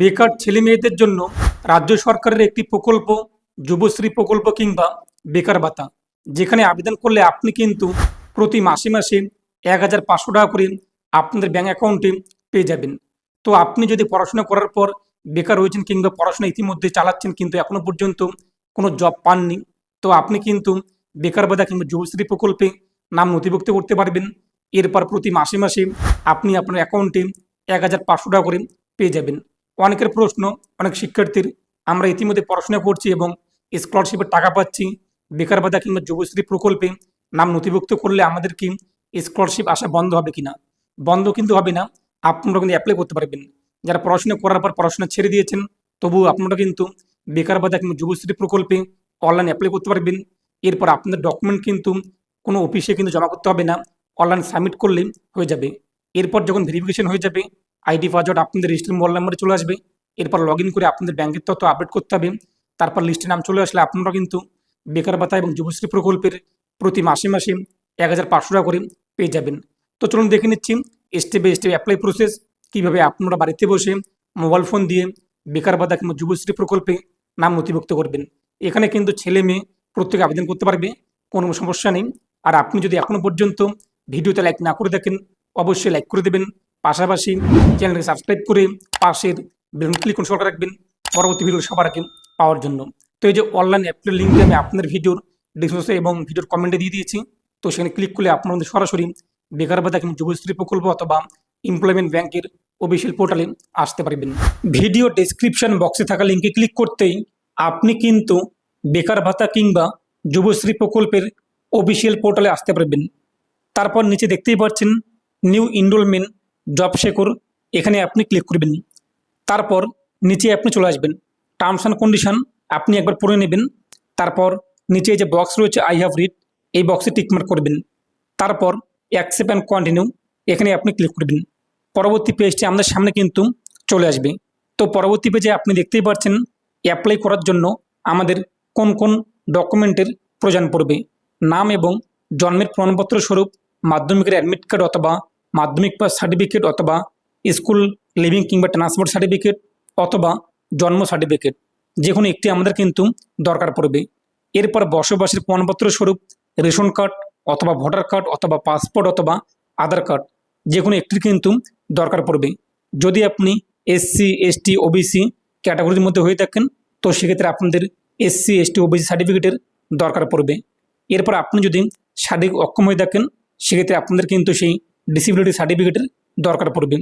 বেকার ছেলে মেয়েদের জন্য রাজ্য সরকারের একটি প্রকল্প, যুবশ্রী প্রকল্প কিংবা বেকার ভাতা, যেখানে আবেদন করলে আপনি কিন্তু প্রতি মাসে মাসে এক হাজার পাঁচশো টাকা করে আপনাদের ব্যাঙ্ক অ্যাকাউন্টে পেয়ে যাবেন। তো আপনি যদি পড়াশোনা করার পর বেকার হয়েছেন কিংবা পড়াশোনা ইতিমধ্যে চালাচ্ছেন কিন্তু এখনও পর্যন্ত কোনো জব পাননি, তো আপনি কিন্তু বেকার ভাতা কিংবা যুবশ্রী প্রকল্পে নাম নথিভুক্ত করতে পারবেন। এরপর প্রতি মাসে মাসে আপনি আপনার অ্যাকাউন্টে এক হাজার পাঁচশো টাকা করে পেয়ে যাবেন। অনেকের প্রশ্ন, অনেক শিক্ষার্থীর, আমরা ইতিমধ্যে পড়াশোনা করছি এবং স্কলারশিপের টাকা পাচ্ছি, বেকার ভাতা কিংবা যুবশ্রী প্রকল্পে নাম নথিভুক্ত করলে আমাদের কি স্কলারশিপ আসা বন্ধ হবে কিনা? বন্ধ কিন্তু হবে না, আপনারা কিন্তু অ্যাপ্লাই করতে পারবেন। যারা পড়াশোনা করার পর পড়াশোনা ছেড়ে দিয়েছেন, তবুও আপনারা কিন্তু বেকার ভাতা কিংবা যুবশ্রী প্রকল্পে অনলাইন অ্যাপ্লাই করতে পারবেন। এরপর আপনাদের ডকুমেন্ট কিন্তু কোনো অফিসে কিন্তু জমা করতে হবে না অনলাইন সাবমিট করলেই হয়ে যাবে। এরপর যখন ভেরিফিকেশন হয়ে যাবে আইডি পাসওয়ার্ড আপনাদের রেজিস্টার মোবাইল নাম্বারে চলে আসবে। এরপর লগ করে আপনাদের ব্যাংকের তথ্য আপডেট করতে হবে। তারপর লিস্টে নাম চলে আসলে আপনারা কিন্তু বেকার ভাতা এবং যুবশ্রী প্রকল্পের প্রতি মাসে মাসে এক হাজার পাঁচশো টাকা করে পেয়ে যাবেন। তো চলুন দেখে নিচ্ছি স্টেপে স্টেপে অ্যাপ্লাই প্রসেস কীভাবে আপনারা বাড়িতে বসে মোবাইল ফোন দিয়ে বেকার ভাতা কিংবা যুবশ্রী প্রকল্পে নাম নথিভুক্ত করবেন। এখানে কিন্তু ছেলে মেয়ে প্রত্যেকে আবেদন করতে পারবে, কোনো সমস্যা নেই। আর আপনি যদি এখনও পর্যন্ত ভিডিওতে লাইক না করে দেখেন অবশ্যই লাইক করে দেবেন। পাশাপাশি চ্যানেলকে সাবস্ক্রাইব করে পাশের বেলুন ক্লিক করে সরকার রাখবেন। পরবর্তী ভিডিও সবার আগে পাওয়ার জন্য। তো এই যে অনলাইন অ্যাপের লিঙ্কটি আমি আপনার ভিডিওর ডিসক্রিপশনে এবং ভিডিওর কমেন্টে দিয়ে দিয়েছি। তো সেখানে ক্লিক করলে মধ্যে সরাসরি বেকার ভাতা কিংবা যুবশ্রী প্রকল্প অথবা এমপ্লয়মেন্ট ব্যাংকের অফিসিয়াল পোর্টালে আসতে পারবেন। ভিডিও ডেসক্রিপশন বক্সে থাকা লিঙ্কে ক্লিক করতেই আপনি কিন্তু বেকার ভাতা কিংবা যুবশ্রী প্রকল্পের অফিসিয়াল পোর্টালে আসতে পারবেন। তারপর নিচে দেখতেই পাচ্ছেন নিউ ইনরোলমেন্ট জব শেকর এখানে আপনি ক্লিক করবেন। তারপর নিচে আপনি চলে আসবেন। টার্মস অ্যান্ড কন্ডিশন আপনি একবার পড়ে নেবেন। তারপর নিচে যে বক্স রয়েছে আই হ্যাভ রিড এই বক্সে টিকমার্ক করবেন। তারপর অ্যাকসেপ্ট অ্যান্ড কন্টিনিউ এখানে আপনি ক্লিক করবেন। পরবর্তী পেজটি আমাদের সামনে কিন্তু চলে আসবে। তো পরবর্তী পেজে আপনি দেখতেই পাচ্ছেন অ্যাপ্লাই করার জন্য আমাদের কোন কোন ডকুমেন্টের প্রয়োজন পড়বে। নাম এবং জন্মের প্রমাণপত্র স্বরূপ, মাধ্যমিকের অ্যাডমিট কার্ড অথবা মাধ্যমিক পাস সার্টিফিকেট অথবা স্কুল লিভিং কিংবা ট্রান্সপোর্ট সার্টিফিকেট অথবা জন্ম সার্টিফিকেট যে কোনো একটি আমাদের কিন্তু দরকার পড়বে। এরপর বসবাসের প্রমাণপত্র স্বরূপ, রেশন কার্ড অথবা ভোটার কার্ড অথবা পাসপোর্ট অথবা আধার কার্ড যে কোনো একটির কিন্তু দরকার পড়বে। যদি আপনি এসসি এসটি ওবিসি ক্যাটাগরির মধ্যে হয়ে থাকেন, তো সেক্ষেত্রে আপনাদের এসসি এসটি ওবিসি সার্টিফিকেটের দরকার পড়বে। এরপর আপনি যদি শারীরিক অক্ষম হয়ে থাকেন, সেক্ষেত্রে আপনাদের কিন্তু সেই ডিসেবিলিটি সার্টিফিকেটের দরকার পড়বে।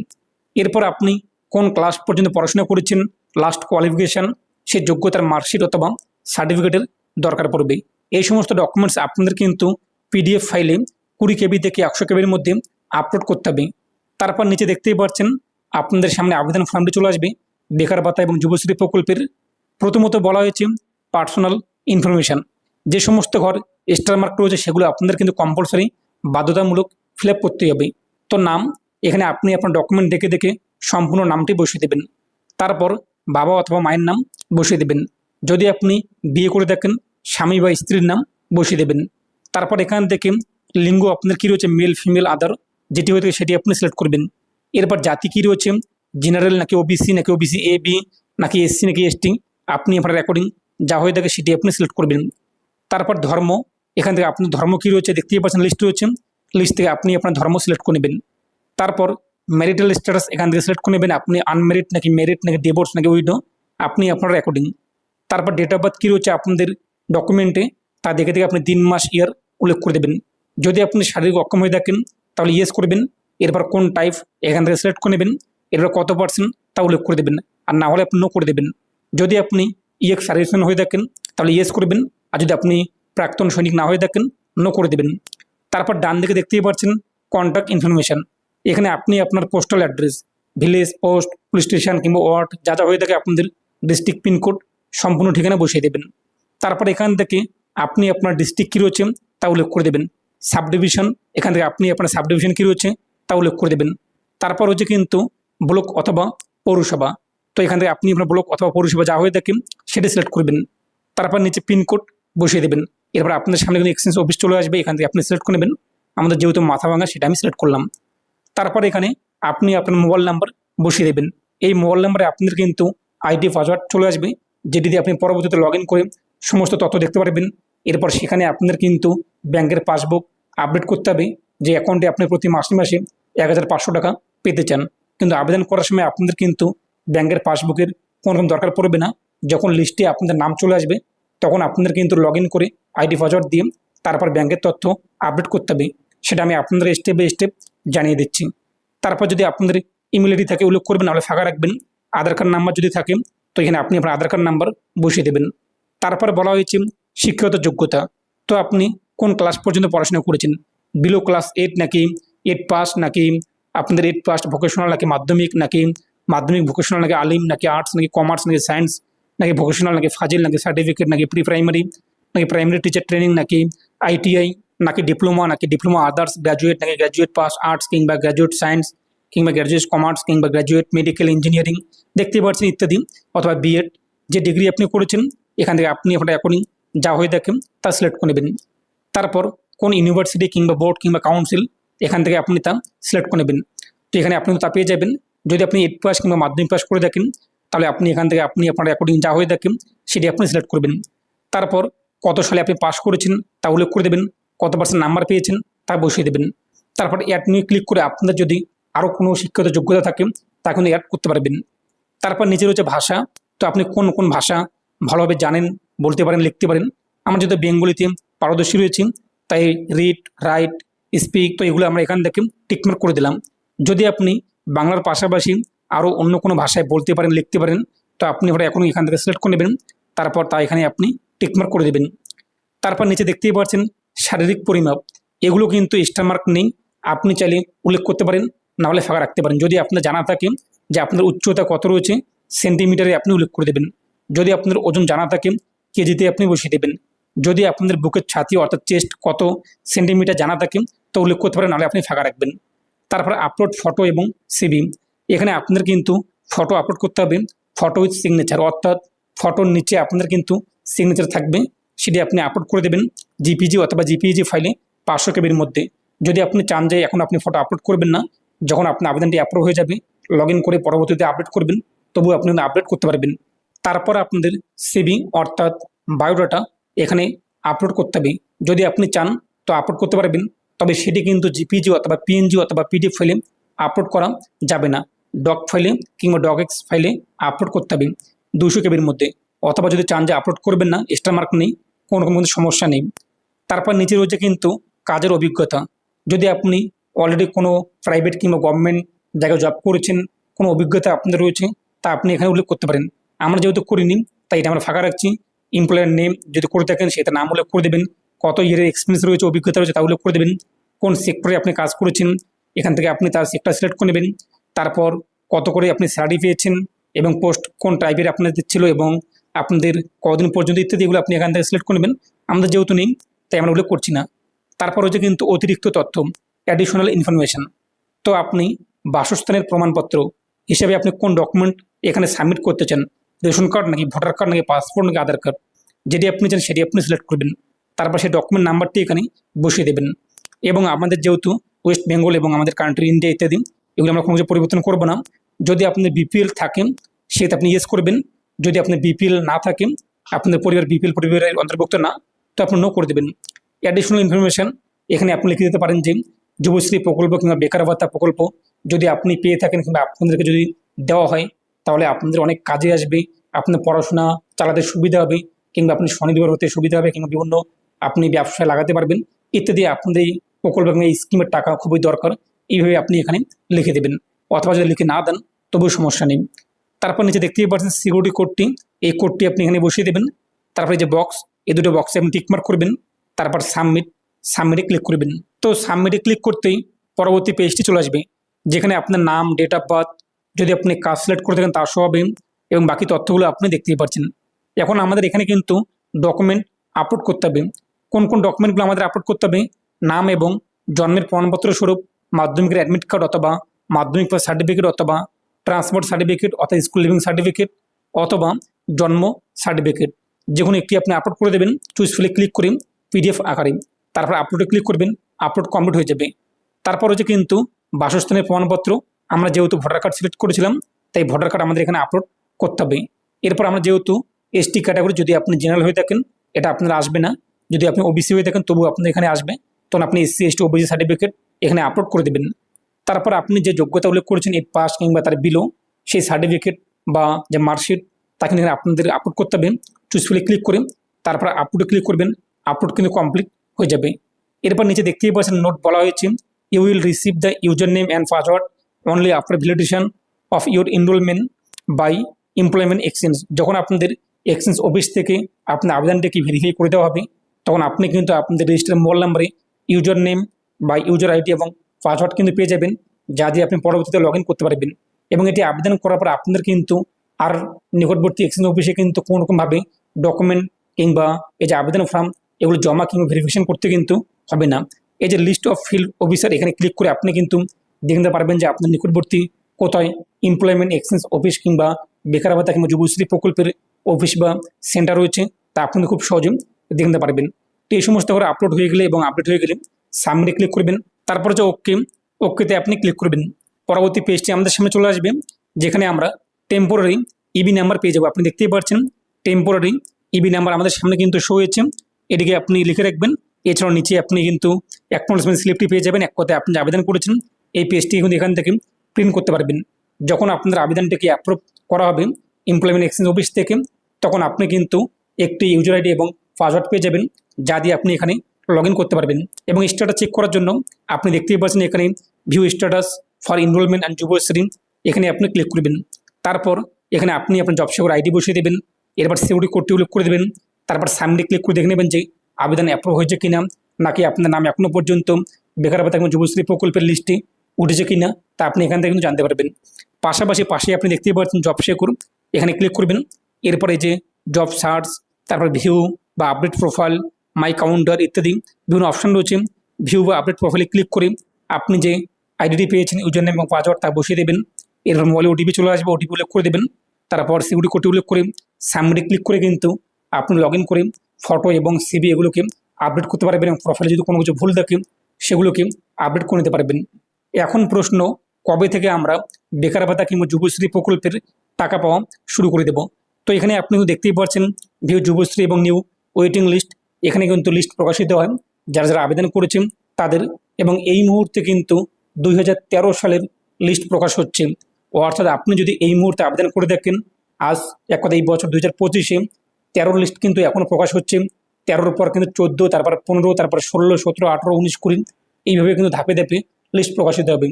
এরপর আপনি কোন ক্লাস পর্যন্ত পড়াশোনা করেছেন লাস্ট কোয়ালিফিকেশান সে যোগ্যতার মার্কশিট অথবা সার্টিফিকেটের দরকার পড়বে। এই সমস্ত ডকুমেন্টস আপনাদের কিন্তু পিডিএফ ফাইলে কুড়ি কেবি থেকে একশো কেবির মধ্যে আপলোড করতে হবে। তারপর নিচে দেখতেই পাচ্ছেন, আপনাদের সামনে আবেদন ফর্মটি চলে আসবে, বেকার ভাতা এবং যুবশ্রী প্রকল্পের। প্রথমত বলা হয়েছে পার্সোনাল ইনফরমেশান যে সমস্ত ঘর স্টার মার্ক রয়েছে, সেগুলো আপনাদের কিন্তু কম্পালসারি বাধ্যতামূলক ফিল করতে হবে। তো নাম, এখানে আপনি আপনার ডকুমেন্ট দেখে দেখে সম্পূর্ণ নামটি বসিয়ে দেবেন। তারপর বাবা অথবা মায়ের নাম বসিয়ে দেবেন। যদি আপনি বিয়ে করে দেখেন, স্বামী বা স্ত্রীর নাম বসিয়ে দেবেন। তারপর এখান থেকে লিঙ্গ আপনার কী রয়েছে মেল ফিমেল আদার যেটি হয়ে থাকে সেটি আপনি সিলেক্ট করবেন। এরপর জাতি কী রয়েছে জেনারেল নাকি ওবিসি নাকি ওবিসি এ বি নাকি এসসি নাকি এসটি আপনি আপনার রেকর্ডিং যা হয়ে থাকে সেটি আপনি সিলেক্ট করবেন। তারপর ধর্ম, এখান থেকে আপনি ধর্ম কী রয়েছে, দেখতেই পাচ্ছেন লিস্ট রয়েছে। লিস্ট থেকে আপনি আপনার ধর্ম সিলেক্ট করে নেবেন। তারপর ম্যারিটাল স্ট্যাটাস এখান থেকে সিলেক্ট করে নেবেন। আপনি আনমেরিড নাকি মেরিট নাকি ডিভোর্স নাকি উইডো আপনি আপনার রেকর্ডিং তারপর ডেট অফ বার্থ কী রয়েছে আপনাদের ডকুমেন্টে তা দেখে দেখে আপনি দিন মাস ইয়ার উল্লেখ করে দেবেন। যদি আপনি শারীরিক অক্ষম হয়ে থাকেন, তাহলে ইয়েস করবেন। এরপর কোন টাইপ এখান থেকে সিলেক্ট করে নেবেন। এরপর কত পার্সেন্ট তা উল্লেখ করে দেবেন। আর না হলে আপনি নো করে দেবেন। যদি আপনি ইয়েক্স সার্ভিসম্যান হয়ে থাকেন, তাহলে ইয়েস করবেন। আর যদি আপনি প্রাক্তন সৈনিক না হয়ে থাকেন নো করে দেবেন। তারপর ডান দিকে দেখতেই পাচ্ছেন কন্ট্যাক্ট ইনফরমেশান এখানে আপনি আপনার postal address village post police station কিংবা ওয়ার্ড যা যা হয়ে থাকে আপনাদের ডিস্ট্রিক্ট পিনকোড সম্পূর্ণ ঠিকানা বসিয়ে দেবেন। তারপর এখান থেকে আপনি আপনার ডিস্ট্রিক্ট কী রয়েছে তা উল্লেখ করে দেবেন। সাব ডিভিশন এখান থেকে আপনি আপনার সাব ডিভিশন কী রয়েছে তা উল্লেখ করে দেবেন। তারপর হচ্ছে কিন্তু ব্লক অথবা পৌরসভা। তো এখান থেকে আপনি আপনার ব্লক অথবা পৌরসভা যা হয়ে থাকে সেটা সিলেক্ট করবেন। তারপর নিচে পিনকোড বসিয়ে দেবেন। এরপর আপনাদের সামনে কিন্তু এক্সচেঞ্জ অফিস চলে আসবে, এখান থেকে আপনি সিলেক্ট করে নেবেন। আমাদের যেহেতু মাথা ভাঙা, সেটা আমি সিলেক্ট করলাম। তারপর এখানে আপনি আপনার মোবাইল নাম্বার বসিয়ে দেবেন। এই মোবাইল নাম্বারে আপনাদের কিন্তু আইডি পাসওয়ার্ড চলে আসবে, যেটি দিয়ে আপনি পরবর্তীতে লগ করে সমস্ত তথ্য দেখতে পারবেন। এরপর সেখানে আপনাদের কিন্তু ব্যাংকের পাসবুক আপডেট করতে হবে, যে অ্যাকাউন্টে আপনি প্রতি মাসে মাসে এক হাজার পাঁচশো টাকা পেতে চান। কিন্তু আবেদন করার সময় আপনাদের কিন্তু ব্যাংকের পাসবুকের কোনো রকম দরকার পড়বে না। যখন লিস্টে আপনাদের নাম চলে আসবে, তখন আপনাদের কিন্তু লগ করে আইডি পাসওয়ার্ড দিয়ে তারপর ব্যাংকের তথ্য আপডেট করতে হবে, সেটা আমি আপনাদের স্টেপ বাই স্টেপ জানিয়ে দিচ্ছি। তারপর যদি আপনাদের ইমেল আইডি থাকে উল্লেখ করবেন, নাহলে ফাঁকা রাখবেন। আধার কার্ড নাম্বার যদি থাকে, তো এখানে আপনি আপনার আধার কার্ড নাম্বার বসিয়ে দেবেন। তারপর বলা হয়েছে শিক্ষাগত যোগ্যতা। তো আপনি কোন ক্লাস পর্যন্ত পড়াশোনা করেছেন? বিলো ক্লাস এইট নাকি এইট পাস নাকি আপনাদের এইট পাস ভোকেশনাল নাকি মাধ্যমিক নাকি মাধ্যমিক ভোকেশনাল নাকি আলিম নাকি আর্টস নাকি কমার্স নাকি সায়েন্স নাকি ভোকেশনাল নাকি ফাজিল নাকি সার্টিফিকেট নাকি প্রি প্রাইমারি নাকি প্রাইমারি টিচার ট্রেনিং নাকি আইটিআই নাকি ডিপ্লোমা নাকি ডিপ্লোমা আদার্স গ্র্যাজুয়েট নাকি গ্র্যাজুয়েট পাস আর্টস কিংবা গ্র্যাজুয়েট সায়েন্স কিংবা গ্র্যাজুয়েট কমার্স কিংবা গ্র্যাজুয়েট মেডিকেল ইঞ্জিনিয়ারিং দেখতে পাচ্ছেন ইত্যাদি, অথবা বিএড যে ডিগ্রি আপনি করেছেন, এখান থেকে আপনি আপনার এখনই যা হয়ে দেখেন তা সিলেক্ট করে নেবেন। তারপর কোন ইউনিভার্সিটি কিংবা বোর্ড কিংবা কাউন্সিল এখান থেকে আপনি তা সিলেক্ট করে নেবেন। তো এখানে আপনি তা পেয়ে যাবেন। যদি আপনি এইট পাস কিংবা মাধ্যমিক পাস করে দেখেন তাহলে আপনি এখান থেকে আপনি আপনার অ্যাকর্ডিং যা হয়ে দেখেন সেটি আপনি সিলেক্ট করবেন। তারপর কত সালে আপনি পাস করেছেন তা উল্লেখ করে দেবেন, কত পার্সেন্ট নাম্বার পেয়েছেন তা বসিয়ে দেবেন। তারপর অ্যাড নিয়ে ক্লিক করে আপনাদের যদি আরও কোনো শিক্ষিত যোগ্যতা থাকে, তা কিন্তু অ্যাড করতে পারবেন। তারপর নিচে রয়েছে ভাষা, তো আপনি কোন কোন ভাষা ভালোভাবে জানেন, বলতে পারেন, লিখতে পারেন। আমরা যেহেতু বেঙ্গলিতে পারদর্শী রয়েছি, তাই রিড রাইট স্পিক তো এগুলো আমরা এখান থেকে টিকমার্ক করে দিলাম। যদি আপনি বাংলার পাশাপাশি আরও অন্য কোনো ভাষায় বলতে পারেন, লিখতে পারেন, তো আপনি ওটা এখন এখান থেকে সিলেক্ট করে নেবেন। তারপর তা এখানে আপনি টিকমার্ক করে দেবেন। তারপর নিচে দেখতেই পাচ্ছেন শারীরিক পরিমাপ। এগুলো কিন্তু স্টার মার্ক নেই। আপনি চাইলে উল্লেখ করতে পারেন নাহলে ফাঁকা রাখতে পারেন। যদি আপনার জানা থাকে যে আপনার উচ্চতা কত রয়েছে সেন্টিমিটারে আপনি উল্লেখ করে দেবেন। যদি আপনার ওজন জানা থাকে, কেজিতে আপনি বসিয়ে দেবেন। যদি আপনাদের বুকের ছাতি অর্থাৎ চেস্ট কত সেন্টিমিটার জানা থাকে, তো উল্লেখ করতে পারেন নাহলে আপনি ফাঁকা রাখবেন। তারপর আপলোড ফটো এবং সিবি এখানে আপনাদের কিন্তু ফটো আপলোড করতে হবে। ফটো উইথ সিগনেচার অর্থাৎ ফটোর নিচে আপনাদের কিন্তু সিগনেচার থাকবে, সেটি আপনি আপলোড করে দেবেন জিপিজি অথবা জিপিজি ফাইলে পাঁচশো কেবির মধ্যে। যদি আপনি চান যে এখন আপনি ফটো আপলোড করবেন না, যখন আপনার আবেদনটি অ্যাপ্রুভ হয়ে যাবে লগ করে পরবর্তীতে আপডেট করবেন, তবু আপনি আপডেট করতে পারবেন। তারপর আপনাদের সিবি অর্থাৎ বায়োডাটা এখানে আপলোড করতে হবে। যদি আপনি চান তো আপলোড করতে পারবেন, তবে সেটি কিন্তু জিপিজি অথবা পিএনজি অথবা পিডিএফ ফাইলে আপলোড করা যাবে না। ডক ফাইলে কিংবা ডক এক্স ফাইলে আপলোড করতে হবে দুশো কেবির মধ্যে। অথবা যদি চান যে আপলোড করবেন না এক্সট্রা মার্ক নেই, কোনো রকম কিন্তু সমস্যা নেই। তারপর নিচে রয়েছে কিন্তু কাজের অভিজ্ঞতা। যদি আপনি অলরেডি কোনো প্রাইভেট কিংবা গভর্নমেন্ট জায়গায় জব করেছেন, কোনো অভিজ্ঞতা আপনাদের রয়েছে, তা আপনি এখানে উল্লেখ করতে পারেন। আমরা যেহেতু করিনি, তাই এটা আমরা ফাঁকা রাখছি। এমপ্লয়ার নেম যদি করে থাকেন সেটা নাম উল্লেখ করে দেবেন। কত ইয়ারের এক্সপিরিয়েন্স রয়েছে, অভিজ্ঞতা রয়েছে, তা উল্লেখ করে দেবেন। কোন সেক্টরে আপনি কাজ করেছেন, এখান থেকে আপনি তার সেক্টর সিলেক্ট করে নেবেন। তারপর কত করে আপনি স্যালারি পেয়েছেন এবং পোস্ট কোন টাইপের আপনাদের ছিল এবং আপনাদের কদিন পর্যন্ত ইত্যাদি এগুলো আপনি এখান থেকে সিলেক্ট করে নেবেন। আমাদের যেহেতু নেই, তাই আমরা ওগুলো করছি না। তারপর হচ্ছে কিন্তু অতিরিক্ত তথ্য অ্যাডিশনাল ইনফরমেশন তো আপনি বাসস্থানের প্রমাণপত্র হিসেবে আপনি কোন ডকুমেন্ট এখানে সাবমিট করতে চান, রেশন কার্ড নাকি ভোটার কার্ড নাকি পাসপোর্ট নাকি আধার কার্ড, যেটি আপনি চান সেটি আপনি সিলেক্ট করবেন তারপর সেই ডকুমেন্ট নাম্বারটি এখানে বসিয়ে দেবেন। এবং আমাদের যেহেতু ওয়েস্ট বেঙ্গল এবং আমাদের কান্ট্রি ইন্ডিয়া ইত্যাদি, এগুলো আমরা কোনো পরিবর্তন করব না। যদি আপনাদের বিপিএল থাকেন সেটা আপনি ইয়েস করবেন। যদি আপনি বিপিএল না থাকে, আপনাদের পরিবার বিপিএল পরিবারের অন্তর্ভুক্ত না, তো আপনি নো করে দেবেন। অ্যাডিশনাল ইনফরমেশন এখানে আপনি লিখে দিতে পারেন যে, যুবশ্রী প্রকল্প কিংবা বেকার ভাতা প্রকল্প যদি আপনি পেয়ে থাকেন কিংবা আপনাদেরকে যদি দেওয়া হয়, তাহলে আপনাদের অনেক কাজে আসবে, আপনার পড়াশোনা চালাতে সুবিধা হবে, কিংবা আপনি স্বনির্ভর হতে সুবিধা হবে, কিংবা বিভিন্ন আপনি ব্যবসায় লাগাতে পারবেন, ইত্যাদি আপনাদের এই প্রকল্প এই স্কিমের টাকা খুবই দরকার। এইভাবে আপনি এখানে লিখে দেবেন। অথবা যদি লিখে না দেন, তবুও সমস্যা নেই। তারপর নিচে দেখতেই পাচ্ছেন সিকিউরিটি কোডটি এই কোডটি আপনি এখানে বসিয়ে দেবেন। তারপরে যে বক্স এই দুটো বক্সে আপনি টিকমার্ক করবেন। তারপর সাবমিট সাবমিটে ক্লিক করবেন। তো সাবমিটে ক্লিক করতেই পরবর্তী পেজটি চলে আসবে, যেখানে আপনার নাম ডেট অফ বার্থ যদি আপনি কাজ সিলেক্ট করে থাকেন তার সহ হবে এবং বাকি তথ্যগুলো আপনি দেখতেই পাচ্ছেন। এখন আমাদের এখানে কিন্তু ডকুমেন্ট আপলোড করতে হবে। কোন কোন ডকুমেন্টগুলো আমাদের আপলোড করতে হবে? নাম এবং জন্মের প্রমাণপত্র স্বরূপ, মাধ্যমিকের অ্যাডমিট কার্ড অথবা মাধ্যমিক সার্টিফিকেট অথবা ট্রান্সপোর্ট সার্টিফিকেট অর্থাৎ স্কুল লিভিং সার্টিফিকেট অথবা জন্ম সার্টিফিকেট। যে কোনো একটি আপনি আপলোড করে দেবেন ফিলে ক্লিক করে পিডিএফ আকারে। তারপর আপলোডে ক্লিক করবেন আপলোড কমপ্লিট হয়ে যাবে। তারপর হচ্ছে কিন্তু বাসস্থানের প্রমাণপত্র। আমরা যেহেতু ভোটার কার্ড সিলেক্ট করেছিলাম, তাই ভোটার কার্ড আমাদের এখানে আপলোড করতে হবে। এরপর আমরা যেহেতু এসটি ক্যাটাগরি যদি আপনি জেনারেল হয়ে থাকেন, এটা আপনার আসবে না। যদি আপনি ওবিসি হয়ে থাকেন তবু আপনার এখানে আসবে। তখন আপনি এসসি এসটি ওবিসি সার্টিফিকেট এখানে আপলোড করে দেবেন। তারপর আপনি যে যোগ্যতা উল্লেখ করেছেন এইট পাস কিংবা তার বিলো সেই সার্টিফিকেট বা যে মার্কশিট তাকে এখানে আপনাদের আপলোড করতে হবে। চুজফুলি ক্লিক করে, তারপর আপলোডে ক্লিক করবেন আপলোড কিন্তু কমপ্লিট হয়ে যাবে। এরপর নিচে দেখতেই পাচ্ছেন নোট বলা হয়েছে you will receive the user name and password only after validation of your enrolment by employment exchange যখন আপনাদের এক্সচেঞ্জ অফিস থেকে আপনার আবেদনটাকে ভেরিফাই করে দেওয়া হবে, তখন আপনি কিন্তু আপনাদের রেজিস্টার মোবাইল নাম্বারে ইউজার নেম বা ইউজার আইডি এবং পাসওয়ার্ড কিন্তু পেয়ে যাবেন, যা দিয়ে আপনি পরবর্তীতে লগ করতে পারবেন। এবং এটি আবেদন করার পর আপনাদের কিন্তু আর নিকটবর্তী এক্সচেঞ্জ অফিসে কিন্তু কোনো রকমভাবে ডকুমেন্ট কিংবা এই যে আবেদন ফর্ম এগুলো জমা কিংবা ভেরিফিকেশন করতে কিন্তু হবে না। এই যে লিস্ট অফ ফিল্ড অফিসার এখানে ক্লিক করে আপনি কিন্তু দেখতে পারবেন যে আপনার নিকটবর্তী কোথায় এমপ্লয়মেন্ট এক্সচেঞ্জ অফিস কিংবা বেকার ভাতা কিংবা যুবশ্রী প্রকল্পের অফিস বা সেন্টার রয়েছে, তা আপনি খুব সহজে দেখতে পারবেন। তো এই সমস্ত করে আপলোড হয়ে গেলে এবং আপডেট হয়ে গেলে সামনে ক্লিক করবেন তারপর যে ওকে ওকেতে আপনি ক্লিক করবেন। পরবর্তী পেজটি আমাদের সামনে চলে আসবে, যেখানে আমরা টেম্পোরারি ইবি নাম্বার পেয়ে যাব। আপনি দেখতেই পাচ্ছেন টেম্পোরারি ইবি নাম্বার আমাদের সামনে কিন্তু শো হয়েছে। এটিকে আপনি লিখে রাখবেন। এছাড়াও নিচে আপনি কিন্তু অ্যাকনোলেজমেন্ট স্লিপটি পেয়ে যাবেন। এক কথায় আপনি আবেদন করেছেন, এই পেজটি কিন্তু এখান থেকে প্রিন্ট করতে পারবেন। যখন আপনার আবেদনটিকে অ্যাপ্রুভ করা হবে এমপ্লয়মেন্ট এক্সচেঞ্জ অফিস থেকে, তখন আপনি কিন্তু একটি ইউজার আইডি এবং পাসওয়ার্ড পেয়ে যাবেন। যা দিয়ে আপনি এখানে লগ করতে পারবেন এবং স্ট্যাটাস চেক করার জন্য আপনি দেখতেই পাচ্ছেন এখানে view status for enrolment and Yuvashree এখানে আপনি ক্লিক করবেন। তারপর এখানে আপনি আপনার জব সেবর আইডি বসিয়ে দেবেন। এরপর সিকিউরিটি কোডটি উল্লেখ করে দেবেন। তারপর সামনে ক্লিক করে দেখে নেবেন যে আবেদন অ্যাপ্রুভ হয়েছে কিনা, নাকি আপনার নাম এখনও পর্যন্ত বেকার ভাতা এবং যুবশ্রী প্রকল্পের লিস্টে উঠেছে কিনা, তা আপনি এখান থেকে কিন্তু জানতে পারবেন। পাশাপাশি পাশে আপনি দেখতেই পাচ্ছেন জব শেকুর এখানে ক্লিক করবেন। এরপরে যে জব সার্চ তারপর ভিউ বা আপডেট প্রোফাইল মাই কাউন্টার ইত্যাদি বিভিন্ন অপশন রয়েছে। ভিউ বা আপডেট প্রোফাইলে ক্লিক করে আপনি যে আইডিটি পেয়েছেন ইউজার নেম এবং পাসওয়ার্ড তা বসিয়ে দেবেন। এরপর মোবাইলে ওটিপি চলে আসবে ওটিপি উল্লেখ করে দেবেন। তারপর সিকিউরিটি কোডটি উল্লেখ করে সামনে ক্লিক করে কিন্তু আপনি লগ ইন করে ফটো এবং সিবি এগুলোকে আপডেট করতে পারবেন এবং প্রোফাইলে যদি কোনো কিছু ভুল থাকে, সেগুলোকে আপডেট করে নিতে পারবেন। এখন প্রশ্ন, কবে থেকে আমরা বেকার ভাতা কিংবা যুবশ্রী প্রকল্পের টাকা পাওয়া শুরু করে দেব? তো এখানে আপনি দেখতেই পাচ্ছেন ভিউ যুবশ্রী এবং নিউ ওয়েটিং লিস্ট এখানে কিন্তু লিস্ট প্রকাশিত হয়। যারা যারা আবেদন করেছেন তাদের এবং এই মুহূর্তে কিন্তু দুই হাজার তেরো সালের লিস্ট প্রকাশ হচ্ছে। অর্থাৎ আপনি যদি এই মুহূর্তে আবেদন করে দেখেন, আজ এক কথা এই বছর দুই হাজার পঁচিশে তেরোর লিস্ট কিন্তু এখনও প্রকাশ হচ্ছে। তেরোর পর কিন্তু চোদ্দ, তারপর পনেরো, তারপর ষোলো, সতেরো, আঠেরো, উনিশ, কুড়ি এইভাবে কিন্তু ধাপে ধাপে লিস্ট প্রকাশিত হবে।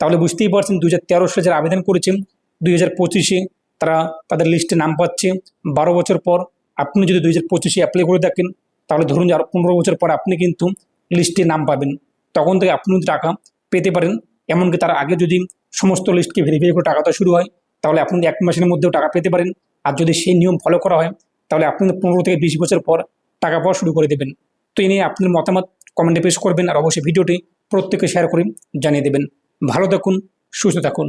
তাহলে বুঝতেই পারছেন দু হাজার তেরো সালে যারা আবেদন করেছেন, দুই হাজার পঁচিশে তারা তাদের লিস্টে নাম পাচ্ছে। বারো বছর পর আপনি যদি দুই হাজার পঁচিশে অ্যাপ্লাই করে থাকেন তাহলে ধরুন যে আরও পনেরো বছর পর আপনি কিন্তু লিস্টে নাম পাবেন। তখন থেকে আপনি টাকা পেতে পারেন, এমনকি তার আগে যদি সমস্ত লিস্টকে ভেরিফাই করে টাকাটা শুরু হয়, তাহলে আপনি এক মাসের মধ্যেও টাকা পেতে পারেন। আর যদি সেই নিয়ম ফলো করা হয়, তাহলে আপনি পনেরো থেকে বিশ বছর পর টাকা পাওয়া শুরু করে দেবেন। তো এই নিয়ে আপনার মতামত কমেন্টে পেশ করবেন, আর অবশ্যই ভিডিওটি প্রত্যেকে শেয়ার করে জানিয়ে দেবেন। ভালো থাকুন, সুস্থ থাকুন।